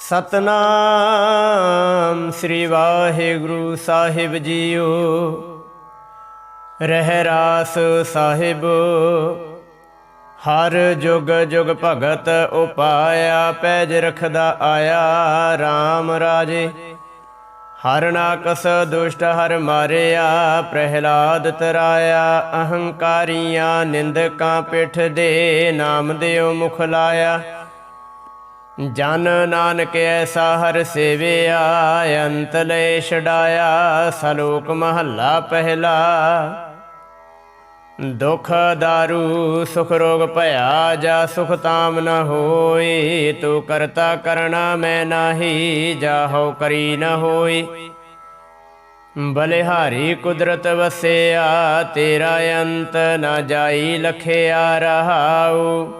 ਸਤਨਾਮ ਸ੍ਰੀ ਵਾਹਿਗੁਰੂ ਸਾਹਿਬ ਜੀਓ। ਰਹਿ ਰਾਸ ਸਾਹਿਬ, ਹਰ ਜੁਗ ਜੁਗ ਭਗਤ ਉਪਾਇਆ, ਪੈਜ ਰਖਦਾ ਆਇਆ RAM ਰਾਜੇ। ਹਰ ਨਾਕਸ ਦੁਸ਼ਟ ਹਰ ਮਾਰਿਆ, ਪ੍ਰਹਿਲਾਦ ਤਰਾਇਆ, ਅਹੰਕਾਰੀਆਂ ਨਿੰਦਕਾਂ ਪਿੱਠ ਦੇ ਨਾਮ ਦਿਓ ਮੁਖ ਲਾਇਆ। ਜਨ ਨਾਨਕ ਐਸਾ ਹਰ ਸੇਵਿਆ, ਅੰਤ ਲੈ ਛਡਾਇਆ, ਸਲੋਕ ਮਹੱਲਾ ਪਹਿਲਾ। ਦੁਖ ਦਾਰੂ, ਸੁਖ ਰੋਗ ਭਇਆ, ਜਾ ਸੁਖ ਤਾਮ ਨ ਹੋਈ, ਤੂੰ ਕਰਤਾ ਕਰਣਾ ਮੈਂ ਨਾਹੀ ਜਾਹੋ ਕਰੀ ਨ ਹੋਈ। ਬਲਿਹਾਰੀ ਕੁਦਰਤ ਵਸਿਆ, ਤੇਰਾ ਅੰਤ ਨ ਜਾਈ ਲਖਿਆ ਰਹਾਉ।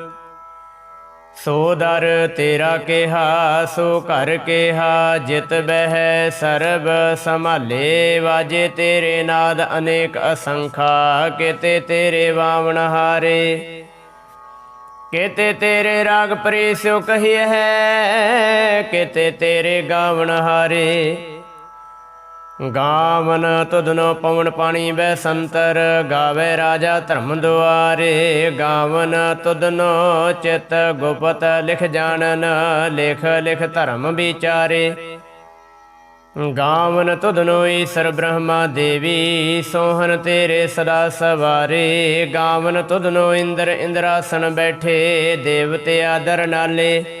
ਸੋ ਦਰ ਤੇਰਾ ਕਿਹਾ, ਸੋ ਘਰ ਕਿਹਾ, ਜਿਤ ਬਹਿ ਸਰਬ ਸੰਭਾਲੇ, ਵਾਜੇ ਤੇਰੇ ਨਾਦ ਅਨੇਕ ਅਸੰਖਾ, ਕਿਤੇ ਤੇਰੇ ਵਾਵਣ ਹਾਰੇ। ਕਿਤੇ ਤੇਰੇ ਰਾਗ ਪ੍ਰੀਸਿਓ ਕਹੀਏ ਹੈ, ਕਿਤੇ ਤੇਰੇ ਗਾਵਣ ਹਾਰੇ। ਗਾਵਨ ਤੁਧਨੋ ਪਵਨ ਪਾਣੀ ਬੈ ਸੰਤਰ, ਗਾਵੇ ਰਾਜਾ ਧਰਮ ਦੁਆਰੇ। ਗਾਵਨ ਤੁਧਨੋ ਚਿਤ ਗੁਪਤ ਲਿਖ ਜਾਣਨ, ਲਿਖ ਲਿਖ ਧਰਮ ਵਿਚਾਰੇ। ਗਾਵਨ ਤੁਧਨੋ ਈਸ਼ਰ ਬ੍ਰਹਮਾ ਦੇਵੀ ਸੋਹਨ ਤੇਰੇ ਸਦਾ ਸਵਾਰੇ। ਗਾਵਨ ਤੁਧਨੋ ਇੰਦਰ ਇੰਦਰਾਸਨ ਬੈਠੇ, ਦੇਵਤੇ ਆਦਰ ਨਾਲੇ।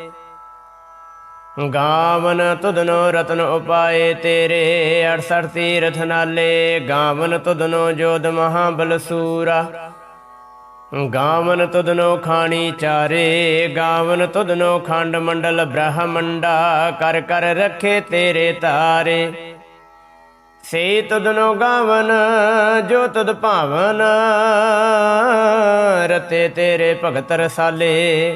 ਗਾਵਨ ਤੁਧਨੋ ਰਤਨ ਉਪਾਏ ਤੇਰੇ 68 ਤੀਰਥ ਨਾਲੇ, ਗਾਵਨ ਤੁਧਨੋ ਜੋਧ ਮਹਾਬਲ ਸੂਰਾ ਗਾਵਨ ਤੁਧਨੋ ਖਾਣੀ ਚਾਰੇ, ਗਾਵਨ ਤੁਧਨੋ ਖੰਡ ਮੰਡਲ ਬ੍ਰਹਮੰਡਾ, ਕਰ ਕਰ ਰੱਖੇ ਤੇਰੇ ਤਾਰੇ। ਸੇ ਤੁਧਨੋ ਗਾਵਨ, ਜੋ ਤੁਧ ਭਾਵਨ, ਰਤੇ ਤੇਰੇ ਭਗਤ ਰਸਾਲੇ।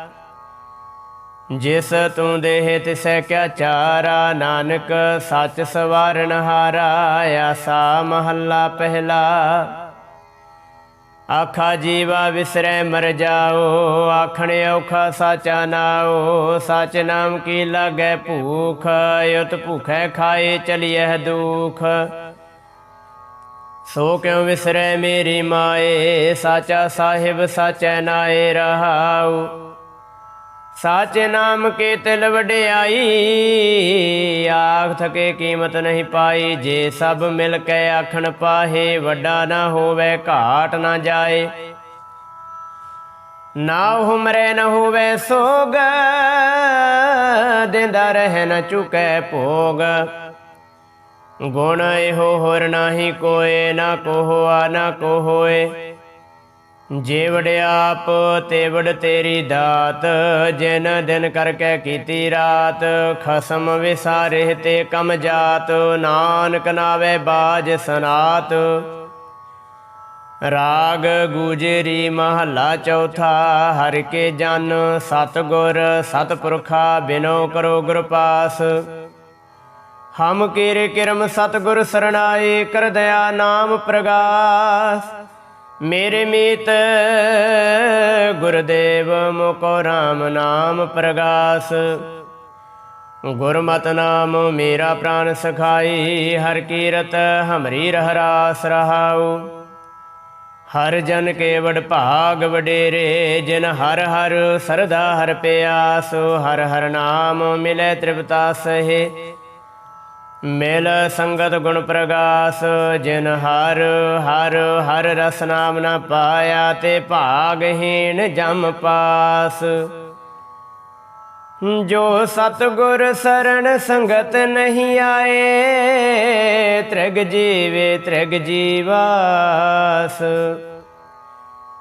ਜਿਸ ਤੂੰ ਦੇਹ ਤਿਸੈ ਕਿਆ ਚਾਰਾ, ਨਾਨਕ ਸੱਚ ਸਵਾਰਨ ਹਾਰਾ, ਆਸਾ ਮਹੱਲਾ ਪਹਿਲਾ। ਆਖਾ ਜੀਵਾ ਵਿਸਰੈ ਮਰ ਜਾਓ, ਆਖਣ ਔਖਾ ਸਾਚਾ ਨਾਓ, ਸਚ ਨਾਮ ਕੀ ਲਾਗੈ ਭੂਖ ਯਤ ਭੁਖੈ ਖਾਏ ਚਲਿਐ ਦੁਖ। ਸੋ ਕਿਉ ਵਿਸਰੈ ਮੇਰੀ ਮਾਏ, ਸਾਚਾ ਸਾਹਿਬ ਸਾਚੈ ਨਾਏ ਰਹਾਉ। ਸਾਚੇ ਨਾਮ ਕੇ ਤਿਲ ਵਡਿਆਈ, ਆਖ ਥਕੇ ਕੀਮਤ ਨਹੀਂ ਪਾਈ, ਜੇ ਸਭ ਮਿਲ ਕੇ ਆਖਣ ਪਾਹੇ, ਵੱਡਾ ਨਾ ਹੋਵੇ, ਘਾਟ ਨਾ ਜਾਏ। ਨਾ ਹੁਮਰੇ ਨਾ ਹੋਵੇ ਸੋਗ, ਦਿੰਦਾ ਰਹਿ ਨਾ ਚੁਕੈ ਭੋਗ। ਗੁਣ ਇਹੋ ਹੋਰ ਨਾਹੀ ਕੋਏ, ਨਾ ਕੋ ਨਾ ਕੋਹੋਏ। ਜੇਵੜ ਆਪ, ਤੇਵੜ ਤੇਰੀ ਦਾਤ, ਜਿਨ ਦਿਨ ਕਰਕੇ ਕੀਤੀ ਰਾਤ, ਖਸਮ ਵਿਸਾਰੇ ਤੇ ਕਮ ਜਾਤ, ਨਾਨਕ ਨਾਵੇ ਬਾਜ ਸਨਾਤ। ਰਾਗ ਗੁਜਰੀ ਮਹੱਲਾ ਚੌਥਾ, ਹਰ ਕੇ ਜਨ ਸਤਗੁਰ, ਸਤਪੁਰਖਾ ਬਿਨੋ ਕਰੋ ਗੁਰ ਪਾਸ। ਹਮ ਕੀਰੇ ਕਿਰਮ ਸਤਗੁਰ ਸਰਣਾਏ, ਕਰ ਦਇਆ ਨਾਮ ਪ੍ਰਗਾਸ। ਮੇਰੇ ਮੀਤ ਗੁਰਦੇਵ ਮੁਕੋ RAM ਨਾਮ ਪ੍ਰਗਾਸ। ਗੁਰਮਤ ਨਾਮ ਮੇਰਾ ਪ੍ਰਾਨ ਸਖਾਈ, ਹਰ ਕੀਰਤ ਹਮਰੀ ਰਹਰਾਸ ਰਹਾਉ। ਹਰ ਜਨ ਕੇ ਵਡ ਭਾਗ ਵਡੇਰੇ, ਜਿਨ ਹਰ ਹਰ ਸਰਦਾ ਹਰ ਪਿਆਸ, ਹਰ ਹਰ ਨਾਮ ਮਿਲੇ ਤ੍ਰਿਪਤਾ ਸਹੇ। ਮਿਲ ਸੰਗਤ ਗੁਣ ਪ੍ਰਗਾਸ, ਜਿਨ ਹਰ ਹਰ ਹਰ ਰਸ ਨਾਮ ਨਾ ਪਾਇਆ ਤੇ ਭਾਗਹੀਣ ਜਮ ਪਾਸ। ਜੋ ਸਤਗੁਰ ਸਰਣ ਸੰਗਤ ਨਹੀਂ ਆਏ, ਤ੍ਰਿਗ ਜੀਵੇ ਤ੍ਰਿਗ ਜੀਵਾਸ।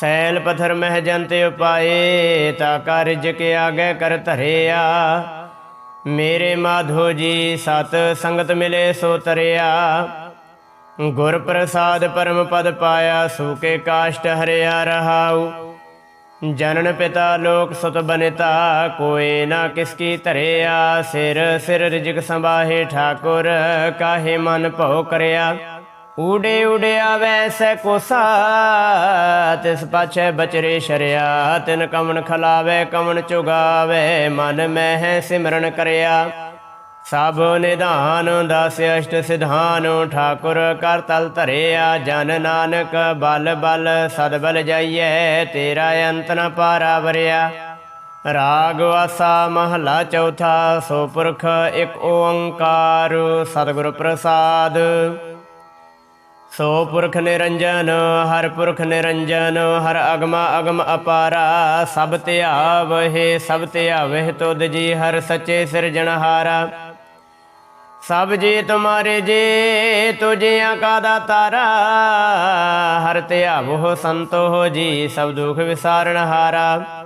ਸੈਲ ਪਥਰ ਮਹਿ ਜੰਤ ਉਪਾਏ, ਤਾ ਕਾਰਜ ਕੇ ਆਗੇ ਕਰ ਧਰਿਆ। ਮੇਰੇ ਮਾਧੋ ਜੀ, ਸਤ ਸੰਗਤ ਮਿਲੇ ਸੋ ਤਰਿਆ। ਗੁਰ ਪ੍ਰਸਾਦ ਪਰਮ ਪਦ ਪਾਇਆ ਸੂਕੇ ਕਾਸ਼ਟ ਹਰਿਆ ਰਹਾਉ। ਜਨਨ ਪਿਤਾ ਲੋਕ ਸੁਤ ਬਨਿਤਾ, ਕੋਏ ਨਾ ਕਿਸ ਕੀ ਧਰਿਆ। ਸਿਰ ਸਿਰ ਰਿਜਕ ਸੰਭਾਹੇ ਠਾਕੁਰ, ਕਾਹੇ ਮਨ ਭਉ ਕਰਿਆ। ਉਡੇ ਉਡਿਆ ਵੈਸੈ ਕੋਸਾ, ਤਿਸ ਪਾਛੈ ਬਚਰੇ ਸ਼ਰਿਆ, ਤਿਨ ਕਮਨ ਖਲਾਵੇ, ਕਮਨ ਚੁਗਾਵੇ, ਮਨ ਮਹਿ ਸਿਮਰਨ ਕਰਿਆ। ਸਭ ਨਿਧਾਨ ਦਸ ਅਸ਼ਟ ਸਿਧਾਨ, ਠਾਕੁਰ ਕਰ ਤਲ ਧਰਿਆ, ਜਨ ਨਾਨਕ ਬਲ ਬਲ, ਸਦ ਬਲ ਜਾਈਐ, ਤੇਰਾ ਅੰਤ ਨ ਪਾਰਾ ਵਰਿਆ। ਰਾਗ ਵਾਸਾ ਮਹਲਾ ਚੌਥਾ, ਸੋ ਪੁਰਖ ਇੱਕ ਓੰਕਾਰ, ਸਤਿਗੁਰ ਪ੍ਰਸਾਦ। ਸੋ ਪੁਰਖ ਨਿਰੰਜਨ, ਹਰ ਪੁਰਖ ਨਿਰੰਜਨ, ਹਰ ਅਗਮਾ ਅਗਮ ਅਪਾਰਾ, ਸਭ ਧਿਆਵਹਿ ਸਭ ਧਿਆਵਹਿ ਤੁਧ ਜੀ, ਹਰ ਸੱਚੇ ਸਿਰਜਣਹਾਰਾ ਸਭ ਜੀ ਤੁਮਾਰੇ ਜੀ ਤੁਝਿਆਂ ਕਾ ਦਾਤਾਰਾ, ਹਰ ਧਿਆਵੋ ਸੰਤੋ ਹੋ ਜੀ, ਸਭ ਦੁਖ ਵਿਸਾਰਣਹਾਰਾ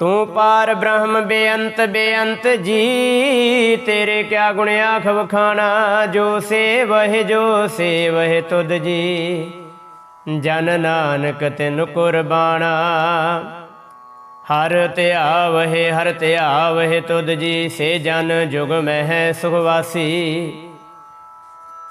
ਤੂੰ ਪਾਰ ਬ੍ਰਹਮ ਬੇਅੰਤ ਬੇਅੰਤ ਜੀ, ਤੇਰੇ ਕਿਆ ਗੁਣ ਆਖ ਵਖਾਣਾ ਜੋ ਸੇਵਹਿ ਜੋ ਸੇਵਹਿ ਤੁਧ ਜੀ। ਜਨ ਨਾਨਕ ਤਿਨ ਕੁਰਬਾਨਾ, ਹਰ ਧਿਆਵਹਿ ਹਰ ਧਿਆਵਹਿ ਤੁਧ ਜੀ। ਸੇ ਜਨ ਜੁਗ ਮਹਿ ਸੁਖ ਵਾਸੀ।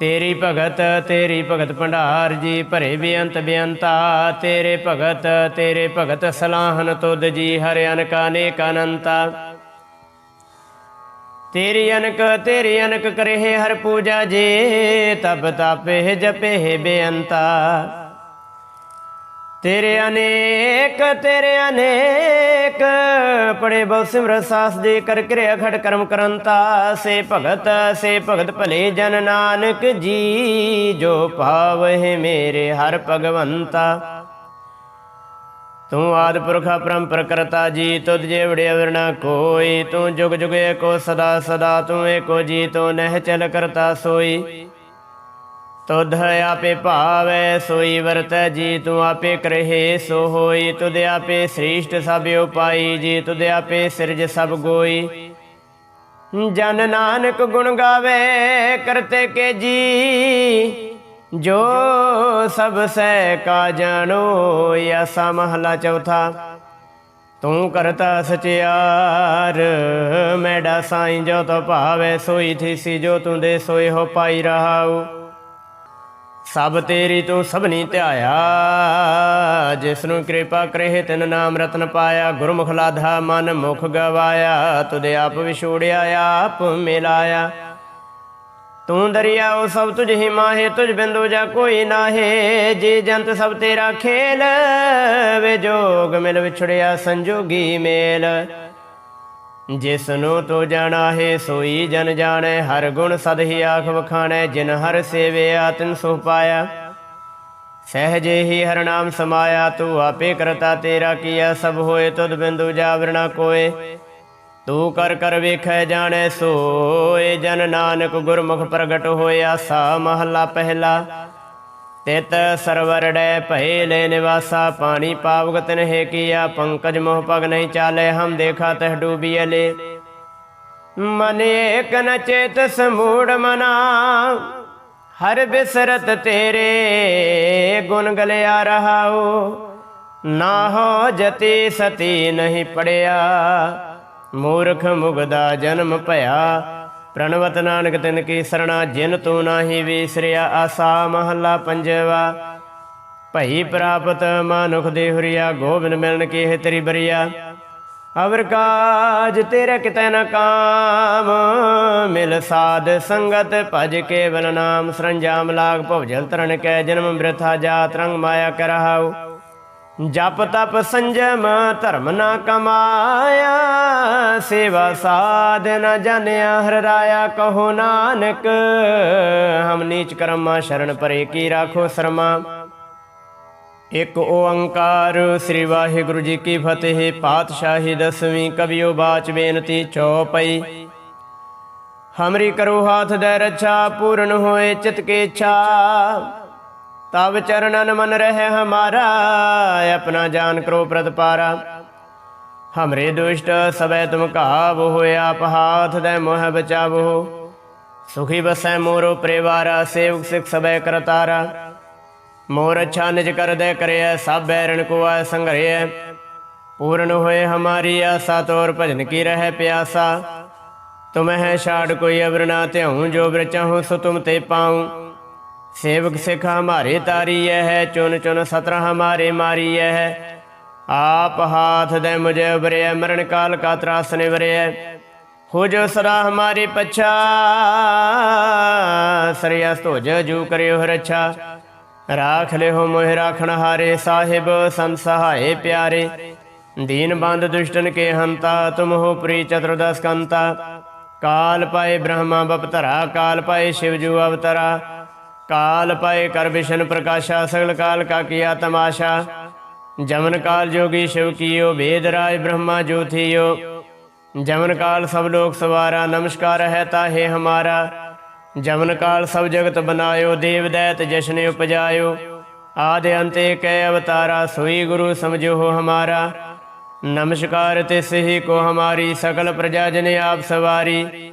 ਤੇਰੀ ਭਗਤ ਤੇਰੀ ਭਗਤ ਭੰਡਾਰ ਜੀ, ਭਰੇ ਬੇਅੰਤ ਬੇਅੰਤਾ। ਤੇਰੇ ਭਗਤ ਤੇਰੇ ਭਗਤ ਸਲਾਹਨ ਤੁਧ ਜੀ, ਹਰਿ ਅਨਕ ਅਨੇਕ ਅਨੰਤਾ। ਤੇਰੀ ਅਨਕ ਤੇਰੀ ਅਨਕ ਕਰੇ ਹਰ ਪੂਜਾ ਜੇ, ਤਪ ਤਾਪੇ ਜਪੇ ਬੇਅੰਤਾ। ਤੇਰੇ ਅਨੇਕ ਤੇਰੇ ਅਨੇਕ, ਪੜੇ ਬਹੁ ਸਿਮਰ ਸਾਸ ਦੇ ਕਰ ਕਿਰਿਆ ਖੜ ਕਰਮ ਕਰੰਤਾ, ਸੇ ਭਗਤ ਸੇ ਭਗਤ ਭਲੇ ਜਨ ਨਾਨਕ ਜੀ, ਜੋ ਪਾਵਹਿ ਮੇਰੇ ਹਰ ਭਗਵੰਤਾ। ਤੂੰ ਆਦ ਪੁਰਖਾ ਪਰੰਪਰ ਕਰਤਾ ਜੀ, ਤੁਧ ਜੇਵੜੇ ਵੜਿਆ ਵਰਣਾ ਕੋਈ, ਤੂੰ ਜੁਗ ਜੁਗ ਏਕੋ ਸਦਾ ਸਦਾ, ਤੂੰ ਏਕੋ ਜੀ, ਤੂੰ ਨਹਿ ਚਲ ਕਰਤਾ ਸੋਈ। ਤੁਧ ਆਪੇ ਭਾਵੈ, ਸੋਈ ਵਰਤੈ ਜੀ, ਤੂੰ ਆਪੇ ਕਰਹਿ ਸੋ ਹੋਈ। ਤੁਧ ਆਪੇ ਸ਼੍ਰਿਸ਼ਟ ਸਭ ਉਪਾਈ ਜੀ, ਤੁਧ ਆਪੇ ਸਿਰਜ ਸਭ ਗੋਈ। ਜਨ ਨਾਨਕ ਗੁਣ ਗਾਵੇ, ਕਰਤੇ ਕੇ ਜੀ। ਜੋ ਸਭ ਸਹਿ ਕਾ ਜਾਣੋ ਆਸਾ ਮਹਲਾ ਚੌਥਾ। ਤੂੰ ਕਰਤਾ ਸਚਿਆਰ, ਮੈਡਾ ਸਾਈਂ ਜੋ ਤੋ ਭਾਵੇ, ਸੋਈ ਥੀਸੀ ਜੋ ਤੂੰ ਦੇ ਸੋਏ ਹੋ ਪਾਈ ਰਹਾਉ। ਸਭ ਤੇਰੀ ਤੂੰ ਸਭਨੀ ਧਿਆਇਆ। ਜਿਸ ਨੂੰ ਕਿਰਪਾ ਕਰੇ, ਤਿਨ ਨਾਮ ਰਤਨ ਪਾਇਆ। ਗੁਰਮੁਖ ਲਾਧਾ ਮਨ ਮੁਖ ਗਵਾਇਆ। ਤੁਦੇ ਆਪ ਵਿਛੋੜਿਆ, ਆਪ ਮਿਲਾਇਆ। ਤੂੰ ਦਰਿਆ ਉਹ ਸਭ ਤੁਝ ਹੀ ਮਾਹੇ, ਤੁਝ ਬਿੰਦੂ ਜਾ ਕੋਈ ਨਾਹੇ। ਜੀ ਜੰਤ ਸਭ ਤੇਰਾ ਖੇਲ, ਵੇ ਜੋਗ ਮਿਲ ਵਿਛੜਿਆ ਸੰਜੋਗੀ ਮੇਲ। ਜਿਸ ਨੂੰ ਤੂੰ ਜਾਣਾ ਹੈ, ਸੋਈ ਜਨ ਜਾਣੈ, ਹਰ ਗੁਣ ਸਦ ਹੀ ਆਖ ਵਖਾਣੈ, ਜਿਨ ਹਰ ਸੇਵਿਆ ਤਿਨ ਸੋ ਪਾਇਆ। ਸਹਜੇ ਹੀ ਹਰ ਨਾਮ ਸਮਾਇਆ, ਤੂੰ ਆਪੇ ਕਰਤਾ ਤੇਰਾ ਕੀਆ, ਸਭ ਹੋਏ ਤੁਧ ਬਿੰਦੂ ਜਾਵਰਣਾ ਕੋਏ। ਤੂੰ ਕਰ ਕਰ ਵੇਖੈ ਜਾਣੈ, ਸੋਏ ਜਨ ਨਾਨਕ ਗੁਰਮੁਖ ਪ੍ਰਗਟ ਹੋਇਆ, ਸਾ ਮਹਲਾ ਪਹਿਲਾ। ਤਿਤ ਸਰਵਰ ਭਏ ਲੈ ਨਿਵਾਸਾ, ਪਾਣੀ ਪਾਵਗਤ ਨਹਿ ਕੀਆ, ਪੰਕਜ ਮੋਹ ਪਗ ਨਹੀਂ ਚਾਲੇ, ਹਮ ਦੇਖਾ ਤਹ ਡੂਬੀਲੇ ਮਨ ਏਕ ਨ ਚੇਤ ਸਮੂੜ ਮਨਾ, ਹਰ ਬਿਸਰਤ ਤੇਰੇ ਗੁਣ ਗਲਿਆ ਰਹਾਉ। ਨਾ ਹੋ ਜਤੀ ਸਤੀ ਨਹੀਂ ਪੜਿਆ, ਮੂਰਖ ਮੁਗਦਾ ਜਨਮ ਭਇਆ ਪ੍ਰਣਵਤ ਨਾਨਕ ਤਿਨ ਕੀ ਸਰਣਾ, ਜਿਨ ਤੂੰ ਨਾਹੀ ਵਿਸਰਿਆ, ਆਸਾ ਮਹੱਲਾ ਪੰਜਵਾ। ਭਈ ਪ੍ਰਾਪਤ ਮਾਨੁਖ ਦੇ ਹੁਰੀਆ, ਗੋਬਿੰਦ ਮਿਲਨ ਕੀ ਹੈ ਤੇਰੀ ਬਰੀਆ। ਅਵਰ ਕਾਜ ਤੇਰੇ ਕਿਤੇ ਨ ਕਾਮ, ਮਿਲ ਸਾਧ ਸੰਗਤ ਭਜ ਕੇਵਲ ਨਾਮ, ਸਰੰਜਾਮ ਲਾਗ ਭਵਜਲ ਤਰਨ ਕੈ, ਜਨਮ ਬ੍ਰਿਥਾ ਜਾਤ ਰੰਗ ਮਾਇਆ ਕਰਹਾਉ ਜਪ ਤਪ ਸੰਜਮ, ਧਰਮ ਨਾ ਕਮਾਇਆ, ਸੇਵਾ ਸਾਧ ਨ ਜਨਿਆ ਹਰ ਰਾਇਆ ਕਹੋ ਨਾਨਕ। ਹਮ ਨੀਚ ਕਰਮਾ, ਸ਼ਰਨ ਪਰੇ ਕੀ ਰਾਖੋ ਸ਼ਰਮਾ। ਇਕ ਓੰਕਾਰ, ਸ੍ਰੀ ਵਾਹਿਗੁਰੂ ਜੀ ਕੀ ਫਤਿਹ, ਪਾਤਸ਼ਾਹੀ ਦਸਵੀਂ ਕਵਿਓ ਬਾਚ ਬੇਨਤੀ ਚੌਪਈ। ਹਮਰੀ ਕਰੋ ਹਾਥ ਦੇ ਰੱਛਾ ਪੂਰਨ ਹੋਏ ਚਿਤ ਕੇ ਇੱਛਾ ਤਬ ਚਰਨਨ ਮਨ ਰਹਿ ਹਮਾਰਾ, ਆਪਣਾ ਜਾਨ ਕਰੋ ਪ੍ਰਤਪਾਰਾ ਹਮਰੇ ਦੁਸ਼ਟ ਸਬੈ ਤੁਮ ਕਾਬ ਹੋਏ ਆਪ ਹਾਥ ਦੇ ਮੋਹ ਬਚਾਵੋ। ਸੁਖੀ ਬਸੈ ਮੋਰੋ ਪਰਿਵਾਰਾ, ਸੇਵਕ ਸਿਖ ਸਬੈ ਕਰਤਾਰਾ ਮੋਰ ਅੱਛਾ ਨਿਜ ਕਰ ਦੇ ਕਰਿਐ ਸਭ ਬੈਰਣ ਕੋ ਆ ਸੰਘਰਿਐ। ਪੂਰਨ ਹੋਏ ਹਮਾਰੀ ਆਸਾ, ਤੋਰ ਭਜਨ ਕੀ ਰਹਿ ਪਿਆਸਾ। ਤੁਮਹਿ ਛਾੜ ਕੋਈ ਅਵਰਨਾ ਨਾ ਧਿਆਉ, ਜੋ ਬਿਰ ਸੋ ਤੁਮ ਤੇ ਪਾਉ। सेवक सिख हमारे तारिय है चुन चुन सत्र हमारे मारिय है आप हाथ दे मुझे उबरे मरण काल का त्रास निवरे हो जो सदा हमारे पच्छा सरयस्त हो जू करे हो रच्छा राख ले हो मोह राखण हारे साहिब संत सहाय प्यारे दीन बंद दुष्टन के हंता तुम हो प्री चतुर्दश कंता काल पाए ब्रह्मा बपतरा काल पाए शिवजू अवतरा ਕਾਲ ਪਾਏ ਕਰ ਵਿਸ਼ਨ ਪ੍ਰਕਾਸ਼ਾ, ਸਗਲ ਕਾਲ ਕਾ ਕੀਆ ਤਮਾਸ਼ਾ ਜਮਨ ਕਾਲ ਜੋਗੀ ਸ਼ਿਵ ਕੀਓ, ਵੇਦ ਰਾਜ ਬ੍ਰਹਮਾ ਜੋਥੀਓ ਜਮਨ ਕਾਲ ਸਭ ਲੋਕ ਸਵਾਰਾ, ਨਮਸਕਾਰ ਹੈ ਤਾਹੇ ਹਮਾਰਾ। ਜਮਨ ਕਾਲ ਸਭ ਜਗਤ ਬਨਾਇਓ, ਦੇਵ ਦੈਤ ਜਸ਼ਨ ਉਪਜਾਇਓ। ਆਦਿ ਅੰਤੇ ਕੈ ਅਵਤਾਰਾ, ਸੋਈ ਗੁਰੂ ਸਮਝੋ ਹੋ ਹਮਾਰਾ। ਨਮਸਕਾਰ ਤਿਸ ਹੀ ਕੋ ਹਮਾਰੀ ਸਕਲ ਪ੍ਰਜਾ ਜਨ ਆਪ ਸਵਾਰੀ।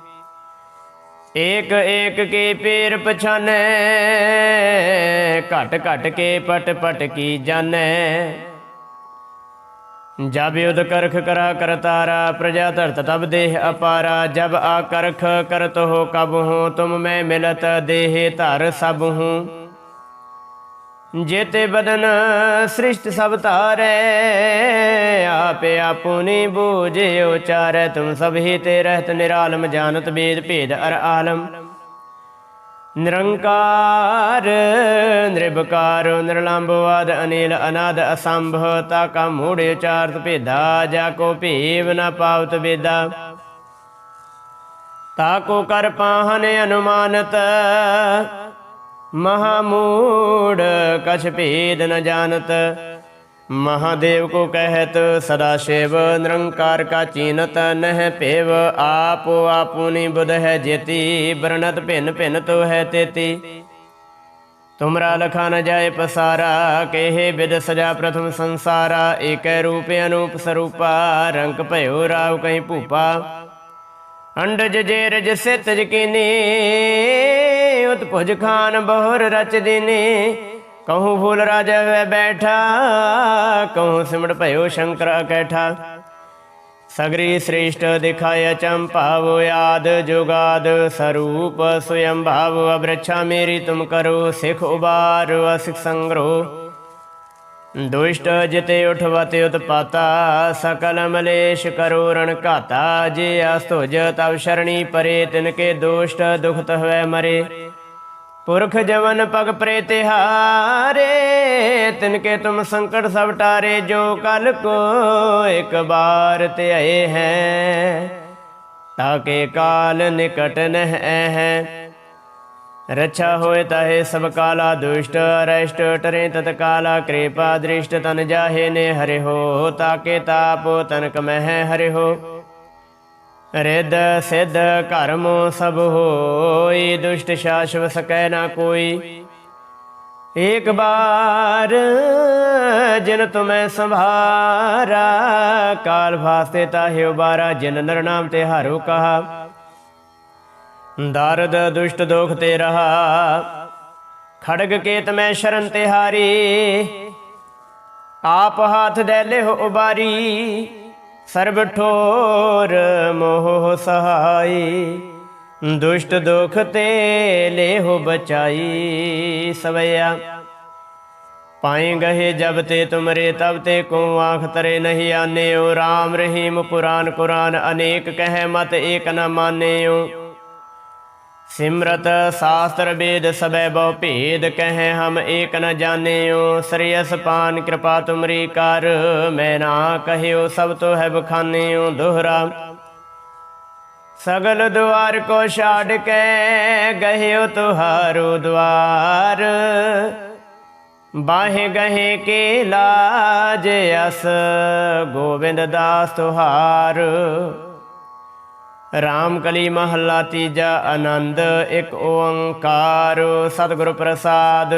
ਏਕ ਏਕ ਕੇ ਪੇਰ ਪਛਾਨੈ, ਘਟ ਘਟ ਕੇ ਪਟ ਪਟ ਕੀ ਜਾਣੈ। ਜਬ ਯੁਧ ਕਰਖ ਕਰਾ ਕਰਤਾਰਾ ਪ੍ਰਜਾ ਧਰਤ ਤਬ ਦੇਹ ਅਪਾਰਾ, ਜਬ ਆ ਕਰਖ ਕਰਤ ਹੋ ਕਬ ਹੂੰ, ਤੁਮ ਮੈਂ ਮਿਲਤ ਦੇਹ ਧਰ ਸਭ ਹੂੰ। ਜੇਤੇ ਬਦਨ ਸ੍ਰਿਸ਼ਟ ਸਭ ਤਾਰੇ ਆਪੇ ਆਪੁਨੀ ਬੂਝੇ ਉਚਾਰੈ, ਤੁਮ ਸਭ ਹੀ ਤੇ ਰਹਿਤ ਨਿਰਾਲਮ, ਜਾਣਤ ਬੇਦ ਭੇਦ ਅਰ ਆਲਮ। ਨਿਰੰਕਾਰ, ਨਿਰਭਕਾਰ ਨਿਰਲੰਭਵਾਦ ਅਨੀਲ ਅਨਾਦ, ਅਸੰਭ ਤਾ ਕਾ ਮੂੜ ਉਚਾਰਤ ਭੇਦਾ, ਜਾ ਕੋ ਭੇਵ ਨ ਪਾਵਤ ਵੇਦਾ। ਤਾ ਕੋ ਕਰ ਪਾਹਨ ਅਨੁਮਾਨਤ ਮਹਾਮੂੜ, ਕਛ ਭੇਦ ਨ ਜਾਣਤ। ਮਹਾਦੇਵ ਕੋ ਕਹਿਤ, ਸਦਾ ਸ਼ਿਵ ਨਿਰੰਕਾਰ ਕਾ ਚੀਨਤ, ਨਹਿ ਭੇਵ ਆਪੋ ਆਪੁਨੀ ਬੁਧ ਹੈ ਜੇਤੀ ਬਰਨਤ ਭਿੰਨ ਭਿੰਨ ਤੋ ਹੈ ਤੇਤੀ। ਤੁਮਰਾ ਲਖਾ ਨ ਜਾਏ ਪਸਾਰਾ, ਕੇਹੇ ਬਿਦ ਸਜਾ ਪ੍ਰਥਮ ਸੰਸਾਰਾ, ਏਕੈ ਰੂਪ ਅਨੂਪ ਸਰੂਪਾ, ਰੰਗ ਭਇਓ ਰਾਵ ਕਹੀਂ ਭੂਪਾ। ਅੰਡਜ ਜੇ ਰਜ ਸਿਤ ਜਕੀਨੇ ਉਤ ਭੁਜ ਖਾਨ ਬਹੁਰ ਰਚ ਦਿਨੇ ਕਹੂੰ ਫੂਲ ਰਾਜਾ ਵੇ ਬੈਠਾ, ਕਹੂੰ ਸਿਮਟ ਭਇਓ ਸ਼ੰਕਰ ਅਕੈਠਾ। ਸਗਰੀ ਸ੍ਰੇਸ਼ਟ ਦਿਖਾਇ ਚੰਪਾਵ ਆਦ ਜੁਗਾਦ, ਸਰੂਪ ਸਵਯੰ ਭਾਵ ਅਬ੍ਰਛਾ ਮੇਰੀ ਤੁਮ ਕਰੋ, ਸਿਖ ਉਬਾਰ ਅਸਿਖ ਸੰਗਰੋ। ਦੁਸ਼ਟ ਜਿਤੇ ਉਠਵਤੇ ਉਤਪਾਤਾ, ਸਕਲ ਮਲੇਸ਼ ਕਰੋ ਰਣ ਘਾਤਾ। ਜੇ ਅਸਤੁਜ ਤਵ ਸ਼ਰਣੀ ਪਰੇ, ਤਿਨ ਕੇ ਦੋਸ਼ਟ ਦੁਖਤ ਹੋਇ ਮਰੇ। ਪੁਰਖ ਜਵਨ ਪਗ ਪ੍ਰੇ ਤਿਹਾਰੇ ਤਿਨ ਕੇ ਤੁਮ ਸੰਕਟ ਸਭ ਟਾਰੇ, ਜੋ ਕਲ ਕੋ ਇੱਕ ਬਾਰ ਧਿਆਏ ਹੈ, ਤਾਕੇ ਕਾਲ ਨਿਕਟ ਨਹਿ ਹੈ ਰਛਾ ਹੋਏ ਤਾਹੇ ਸਭ ਕਾਲਾ ਦੁਸ਼ਟ, ਅਰਸ਼ਟ ਟਰੇ ਤਤ ਕਾਲਾ ਕਿਰਪਾ ਦ੍ਰਿਸ਼ਟ, ਤਨ ਜਾਹੇ ਨੇ ਹਰਿ ਹੋ, ਤਾਕੇ ਤਾਪੋ ਤਨਕ ਮਹਿ ਹਰਿ ਹੋ। ਰਿਦ ਸਿਧ ਕਰਮੋ ਸਭ ਹੋਈ, ਦੁਸ਼ਟ ਸ਼ਾਸ਼ਵ ਸਕੈ ਨਾ ਕੋਈ। ਏਕ ਬਾਰ ਜਿਨ ਤੁਮੈ ਸੰਭਾਰਾ, ਕਾਲ ਫਾਸਤੇ ਤਾਹਿ ਉਬਾਰਾ ਜਿਨ ਨਰ ਨਾਮ ਤੇ ਹਾਰੋ ਕਹਾ। ਦਰਦ ਦੁਸ਼ਟ ਦੋਖ ਤੇ ਰਹਾ, ਖੜਗ ਕੇਤ ਮੈਂ ਸ਼ਰਨ ਤੇ ਹਾਰੀ। ਆਪ ਹਾਥ ਦੇ ਲਿਹੁ ਉਬਾਰੀ ਸਰਬ ਠੋਰ ਮੋਹ ਸਹਾਈ, ਦੁਸ਼ਟ ਦੁਖ ਤੇ ਲੇਹੁ ਬਚਾਈ ਸਵਿਆ ਪਾਏ ਗਏ ਜਬ ਤੇ ਤੁਮਰੇ, ਤਬ ਤੇ ਕੋ ਆਖ ਤਰੇ ਨਹੀਂ ਆਨੇਓ। RAM ਰਹੀਮ ਪੁਰਾਨ ਕੁਰਾਨ ਅਨੇਕ ਕਹਿ ਮਤ ਏਕ ਨ ਮਾਨੇਓ। ਸਿਮਰਤ ਸਾਸਤਰ ਵੇਦ ਸਬੈ ਬਹੁ ਭੇਦ ਕਹੈ ਹਮ ਏਕ ਨ ਜਾਣਿਓ ਸ੍ਰੀਅਸ ਪਾਨ ਕਿਰਪਾ ਤੁਮਰੀ ਕਰ, ਮੈਂ ਨਾ ਕਹਿਓ ਸਭ ਤੋ ਹੈ ਬਖਾਨਿਓ ਦੋਹਰਾ। ਸਗਲ ਦੁਆਰ ਕੋ ਛਾੜ ਕੇ ਗਹਿਓ ਤੁਹਾਰੋ ਦੁਆਰ। ਬਾਹੇ ਗਹੇ ਕੇ ਲਾਜ ਅਸ ਗੋਬਿੰਦ ਦਾਸ ਤੁਹਾਰ। ਰਾਮ ਕਲੀ ਮਹੱਲਾ ਤੀਜਾ ਆਨੰਦ, ਇੱਕ ਓੰਕਾਰ, ਸਤਿਗੁਰ ਪ੍ਰਸਾਦ।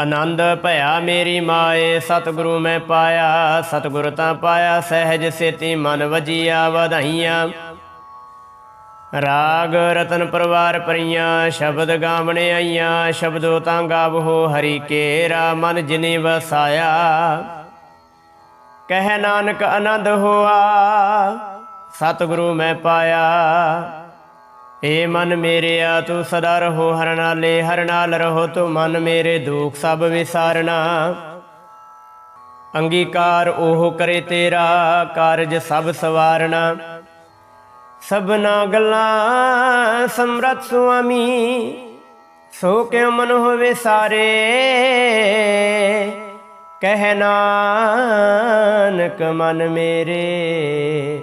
ਆਨੰਦ, ਭਇਆ ਮੇਰੀ ਮਾਏ, ਸਤਿਗੁਰੂ ਮੈਂ ਪਾਇਆ, ਸਤਿਗੁਰ ਤਾਂ ਪਾਇਆ, ਸਹਿਜ ਸੇਤੀ ਮਨ ਵਜੀਆ, ਵਧਾਈਆਂ। ਰਾਗ, ਰਤਨ ਪਰਵਾਰ ਪਰੀਆਂ, ਸ਼ਬਦ ਗਾਵਣੇ ਆਈਆਂ, ਸ਼ਬਦੋ ਤਾਂ ਗਾਵੋ ਹਰੀ ਕੇਰਾ, ਮਨ ਜਿਨੇ ਵਸਾਇਆ। ਕਹਿ ਨਾਨਕ ਆਨੰਦ ਹੋਆ ਸਤਿਗੁਰੂ ਮੈਂ ਪਾਇਆ। ਏ ਮਨ ਮੇਰਿਆ, ਤੂੰ ਸਦਾ ਰਹੋ ਹਰ ਨਾਲੇ, ਹਰ ਨਾਲ ਰਹੋ ਤੂੰ ਮਨ ਮੇਰੇ, ਦੁੱਖ ਸਭ ਵਿਸਾਰਨਾ। ਅੰਗੀਕਾਰ ਉਹ ਕਰੇ ਤੇਰਾ, ਕਾਰਜ ਸਭ ਸਵਾਰਨਾ। ਸਭਨਾ ਗੱਲਾਂ ਸਮਰਤ ਸੁਆਮੀ, ਸੋ ਕਿਉ ਮਨ ਹੋਵੇ ਸਾਰੇ? ਕਹਿ ਨਾਨਕ ਮਨ ਮੇਰੇ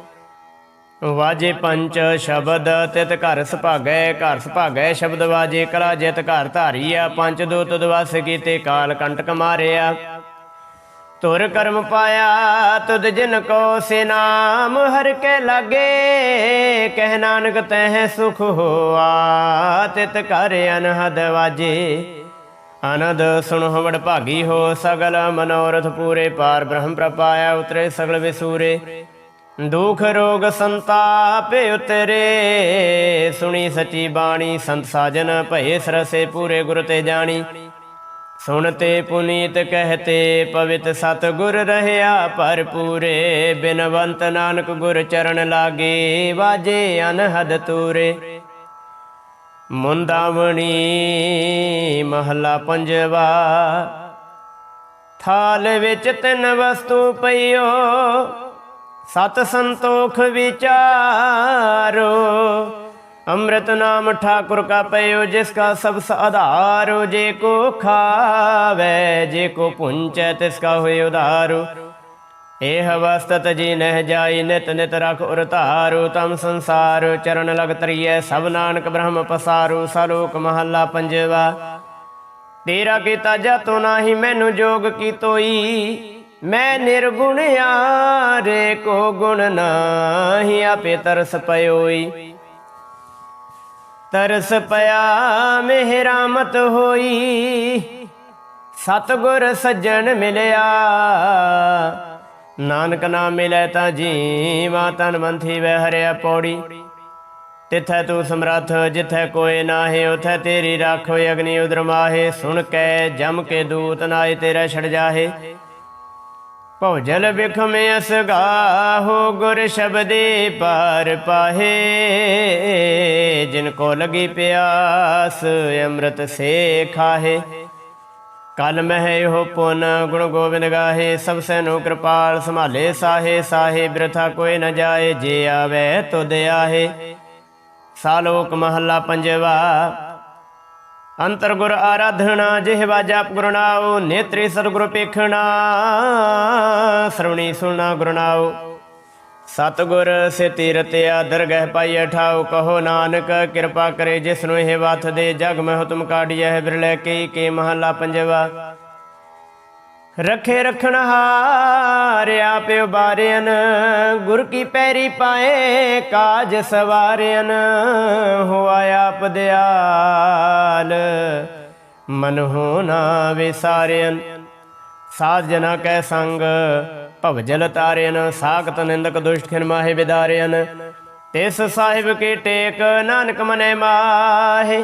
ਵਾਜੇ ਪੰਚ ਸ਼ਬਦ, ਤਿਤ ਘਰ ਸੁਭਾਗੈ ਘਰ ਸੁਭਾਗੈ ਸ਼ਬਦ ਵਾਜੇ ਕਲਾ ਜਿਤ ਘਰ ਧਾਰੀਆ ਪੰਜ ਦੂਤ ਦਵਸ ਕੀਤੇ ਕਾਲ ਕੰਟਕ ਮਾਰਿਆ। ਤੁਰ ਕਰਮ ਪਾਇਆ, ਤੁਧ ਜਿਨ ਕੋ ਸੇ ਨਾਮ, ਹਰ ਕੇ ਲਾਗੇ, ਕਹਿ ਨਾਨਕ ਤਹਿ ਸੁਖ ਹੋਆ। ਤਿਤ ਘਰ ਅਨਹਦ ਵਾਜੇ ਆਨੰਦ ਸੁਣ ਵਡ ਭਾਗੀ ਹੋ, ਸਗਲ ਮਨੋਰਥ ਪੂਰੇ ਪਾਰ ਬ੍ਰਹਮ ਪ੍ਰਪਾਇਆ, ਉਤਰੇ ਸਗਲ ਵਿਸੂਰੇ। ਦੁਖ ਰੋਗ ਸੰਤਾਪ ਉਤਰੇ। ਸੁਣੀ ਸੱਚੀ ਬਾਣੀ, ਸੰਤ ਸਾਜਨ ਭਏ ਸਰਸੇ ਪੂਰੇ ਗੁਰ ਤੇ ਜਾਣੀ। ਸੁਣਤੇ ਪੁਨੀਤ ਕਹਤੇ ਪਵਿਤ ਸਤ ਗੁਰ ਰਹਿਆ ਭਰਪੂਰੇ ਬਿਨਵੰਤ ਨਾਨਕ ਗੁਰ ਚਰਨ ਲਾਗੇ, ਵਾਜੇ ਅਨਹਦ ਤੂਰੇ। ਮੁੰਦਾਵਣੀ ਮਹਲਾ ਪੰਜਵਾ, ਥਾਲ ਵਿੱਚ ਤਿੰਨ ਵਸਤੂ ਪਈਓ। ਸਤ ਸੰਤੋਖ ਵਿਚਾਰੋ। ਅੰਮ੍ਰਿਤ ਨਾਮ ਠਾਕੁਰ ਕਾ ਪਇਓ, ਜਿਸ ਕਾ ਸਭ ਆਧਾਰੋ। ਜੇ ਕੋ ਖਾਵੇ, ਜੇ ਕੋ ਪੁੰਚੈ, ਤਿਸ ਕਾ ਹੋਏ ਉਧਾਰੋ। ਇਹ ਅਵਸਥਤ ਜੀ ਨਹਿ ਜਾਈ, ਨਿਤ ਨਿਤ ਰਖ ਉਰ ਧਾਰੂ। ਤਮ ਸੰਸਾਰ ਚਰਨ ਲਗ ਤਰੀਐ ਸਭ ਨਾਨਕ ਬ੍ਰਹਮ ਪਸਾਰੂ। ਸਲੋਕ ਮਹੱਲਾ ਪੰਜਵਾ, ਤੇਰਾ ਕੀਤਾ ਜਤੋ ਨਾਹੀ, ਮੈਨੂੰ ਜੋਗ ਕੀ ਤੋਈ। ਮੈਂ ਨਿਰਗੁਣ ਆਰੇ ਕੋ ਗੁਣ ਨਾਹੀ, ਆਪੇ ਤਰਸ ਪਇਓਈ। ਤਰਸ ਪਿਆ ਮਿਹਰਾਮਤ ਹੋਈ, ਸਤਗੁਰ ਸੱਜਣ ਮਿਲਿਆ। ਨਾਨਕ ਨਾਮ ਮਿਲੈ ਤਾਂ ਜੀਵਾ ਤਨ ਮੰਥੀ ਵੈ ਹਰਿਆ ਪੌੜੀ। ਤਿਥੈ ਤੂੰ ਸਮਰੱਥ, ਜਿਥੈ ਕੋਏ ਨਾਹੀ, ਉਥੈ ਤੇਰੀ ਰਾਖੋ ਅਗਨੀ ਉਦਰ ਮਾਹੇ। ਸੁਣ ਕੇ ਜਮ ਕੇ ਦੂਤ ਨਾਏ ਤੇਰਾ ਛੜ ਜਾਹੇ। ਭਉ ਜਲ ਬਿਖਮ ਅਸਗਾਹੋ ਗੁਰ ਸ਼ਬਦੇ ਪਾਰ ਪਾਹੇ, ਜਿਨ ਕੋ ਲਗੀ ਪਿਆਸ ਅੰਮ੍ਰਿਤ ਸੇ ਖਾਹੇ। ਕਲ ਮਹਿ ਹੋ ਪੁਨ ਗੁਣ ਗੋਬਿੰਦ ਗਾਹੇ, ਸਭ ਸੈਨੋ ਕਿਰਪਾਲ ਸੰਭਾਲੇ ਸਾਹੇ ਸਾਹੇ ਬਿਰਥਾ ਕੋਈ ਨ ਜਾਏ, ਜੇ ਆਵੇ ਤੁਧ ਆਹੇ। ਸਾਲੋਕ ਮਹੱਲਾ ਪੰਜਵਾ ਅੰਤਰ ਗੁਰ ਜਿਹਵਾ ਜਪ ਗੁਰੂ ਨਾਉ ਸਤਿਗੁਰ ਪੇਖਣਾ, ਸਰਵਣੀ ਸੁਣਾ ਗੁਰੂ ਨਾਉ। ਸਤਿਗੁਰ ਸੇ ਤੀਰਤ ਆਦਰ ਗਹਿ ਪਾਈ ਠਾਉ ਕਹੋ ਨਾਨਕ ਕਿਰਪਾ ਕਰੇ ਜਿਸ ਨੂੰ ਇਹ ਵਥ ਦੇ ਜਗ ਮਹਿ ਹੁਤਮ ਕਾਢਿਆ ਬਿਰਲੇ ਕੇ ਕੇ ਮਹੱਲਾ ਪੰਜਵਾ। ਰਖੇ ਰਖਣ ਹਾਰਿਆ ਪਿਓ ਬਾਰਿਆਨ ਗੁਰ ਕੀ ਪੈਰੀ ਪਾਏ, ਕਾਜ ਸਵਾਰਿਆਨ ਹੋਆ ਆਪ ਦਿਆਲ। ਮਨ ਹੋ ਨਾ ਵਿਸਾਰਿਆਨ ਸਾਧ ਜਨਾ ਕੈ ਸੰਗ, ਭਵ ਜਲ ਤਾਰਿਆਨ ਸਾਖਤ ਨਿੰਦਕ ਦੁਸ਼ਟ ਖਿਨ ਮਾਹੇ ਵਿਦਾਰਿਆਨ ਤਿਸ ਸਾਹਿਬ ਕੇ ਟੇਕ, ਨਾਨਕ ਮਨੇ ਮਾਹੇ।